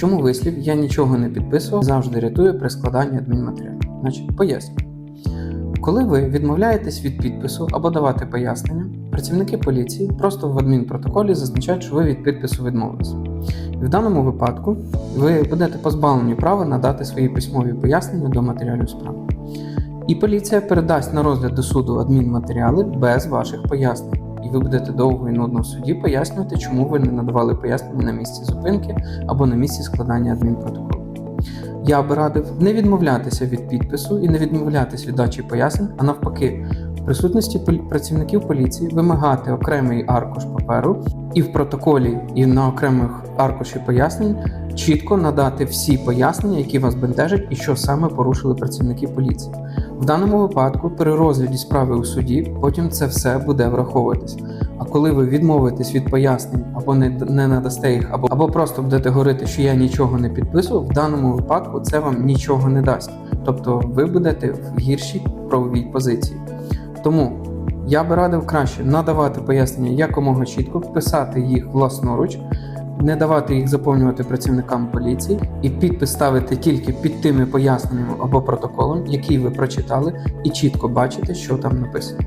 Чому вислів я нічого не підписував завжди рятує при складанні адмінматеріалів? Значить, поясню. Коли ви відмовляєтесь від підпису або давати пояснення, працівники поліції просто в адмінпротоколі зазначають, що ви від підпису відмовились. В даному випадку ви будете позбавлені права надати свої письмові пояснення до матеріалів справи. І поліція передасть на розгляд до суду адмінматеріали без ваших пояснень. І ви будете довго і нудно в суді пояснювати, чому ви не надавали пояснення на місці зупинки або на місці складання адмінпротоколу. Я би радив не відмовлятися від підпису і не відмовлятися від дачі пояснень, а навпаки, в присутності працівників поліції вимагати окремий аркуш паперу і в протоколі, і на окремих аркуші пояснень чітко надати всі пояснення, які вас бентежать, і що саме порушили працівники поліції. В даному випадку, при розгляді справи у суді, потім це все буде враховуватись. А коли ви відмовитесь від пояснень або не, не надасте їх, або, або просто будете говорити, що я нічого не підписував, в даному випадку це вам нічого не дасть. Тобто ви будете в гіршій правовій позиції. Тому я би радив краще надавати пояснення якомога чітко, писати їх власноруч, не давати їх заповнювати працівникам поліції і підпис ставити тільки під тими поясненнями або протоколом, який ви прочитали, і чітко бачите, що там написано.